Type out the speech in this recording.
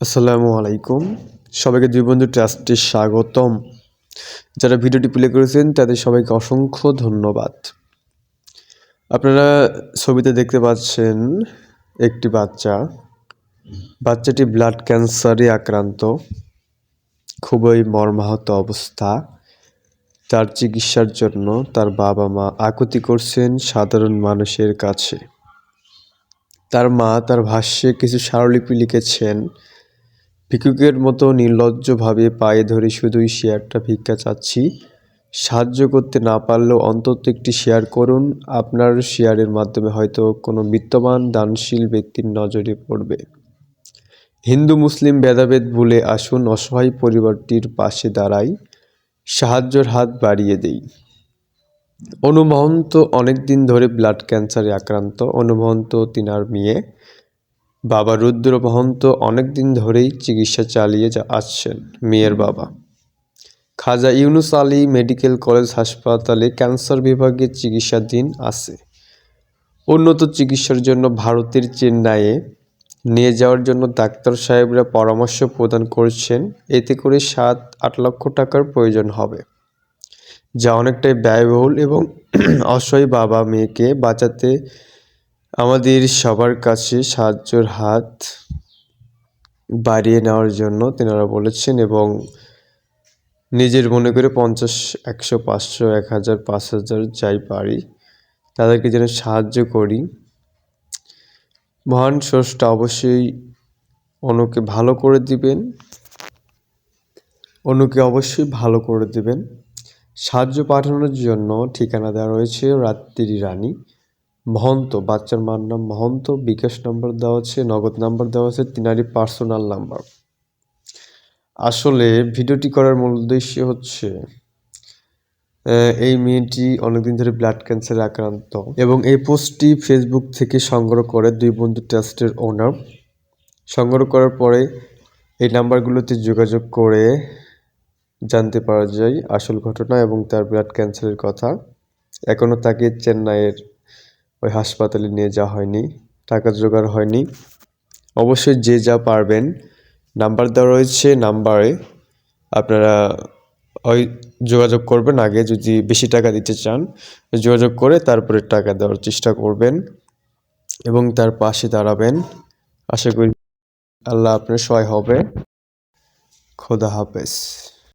আসসালামু আলাইকুম। সবাইকে বন্ধু ট্রাস্টে স্বাগতম। যারা ভিডিওটি প্লে করেছেন, তাদের সবাইকে অসংখ্য ধন্যবাদ। আপনারা ছবিতে দেখতে পাচ্ছেন একটি বাচ্চা। বাচ্চাটি ব্লাড ক্যান্সারে আক্রান্ত। খুবই মর্মাহত অবস্থা। তার চিকিৎসার জন্য তার বাবা মা আকুতি করছেন সাধারণ মানুষের কাছে। তার মা তার ভাষ্যে কিছু স্মারলিপি লিখেছেন। ভিক্ষুকের মতো নির্লজ্জভাবে পায়ে ধরে শুধুই শেয়ারটা ভিক্ষা চাচ্ছি। সাহায্য করতে না পারলেও অন্তত একটি শেয়ার করুন। আপনার শেয়ারের মাধ্যমে হয়তো কোনো বিত্তবান, দানশীল ব্যক্তির নজরে পড়বে। হিন্দু, মুসলিম ভেদাভেদ ভুলে আসুন, অসহায় পরিবারটির পাশে দাঁড়াই। সাহায্যের হাত বাড়িয়ে দেই। অনুমহন্ত অনেক দিন ধরে ব্লাড ক্যান্সারে আক্রান্ত। অনুমহন্ত তিনার মেয়ে। বাবা রুদ্র মহন্ত অনেক দিন ধরেই চিকিৎসা চালিয়ে আসছেন, মেয়ের বাবা। খাজা ইউনুস আলী মেডিকেল কলেজ হাসপাতালে ক্যান্সার বিভাগে চিকিৎসাধীন আছে। উন্নত চিকিৎসার জন্য ভারতের চেন্নাইয়ে নিয়ে যাওয়ার জন্য ডাক্তার সাহেবরা পরামর্শ প্রদান করছেন। এতে করে সাত আট লক্ষ টাকার প্রয়োজন হবে। যা অনেকটাই ব্যয়বহুল এবং অসহায় বাবা মেয়েকে বাঁচাতে আমাদের সবার কাছে সাহায্যের হাত বাড়িয়ে নেওয়ার জন্য তেনারা বলেছেন এবং নিজের মনে করে পঞ্চাশ, একশো, পাঁচশো, এক হাজার, পাঁচ হাজার যাই পারি, তাদেরকে যেন সাহায্য করি। মহান স্রষ্টা অবশ্যই অনুকে ভালো করে দিবেন অনুকে অবশ্যই ভালো করে দিবেন। সাহায্য পাঠানোর জন্য ঠিকানা দেওয়া রয়েছে রাত্রি রানী মহন্ত, বাচ্চার মার নাম মহন্ত, বিকাশ নাম্বার দেওয়া আছে, নগদ নাম্বার দেওয়া আছে তিনারি পার্সোনাল নাম্বার। আসলে ভিডিওটি করার মূল উদ্দেশ্য হচ্ছে এই মেয়েটি অনেকদিন ধরে ব্লাড ক্যান্সারে আক্রান্ত এবং এই পোস্টটি ফেসবুক থেকে সংগ্রহ করে দুই বন্ধু ট্রাস্টের ওনার সংগ্রহ করার পরে এই নাম্বারগুলোতে যোগাযোগ করে জানতে পারা যায় আসল ঘটনা এবং তার ব্লাড ক্যান্সারের কথা। এখনও তাকে চেন্নাইয়ের ওই হাসপাতালে নিয়ে যাওয়া হয়নি, টাকা জোগাড় হয়নি। অবশ্যই যে যা পারবেন, নাম্বার দেওয়া রয়েছে নাম্বারে। আপনারা ওই যোগাযোগ করবেন, আগে যদি বেশি টাকা দিতে চান, যোগাযোগ করে তারপরে টাকা দেওয়ার চেষ্টা করবেন এবং তার পাশে দাঁড়াবেন। আশা করি আল্লাহ আপনার সহায় হবে। খোদা হাফেজ।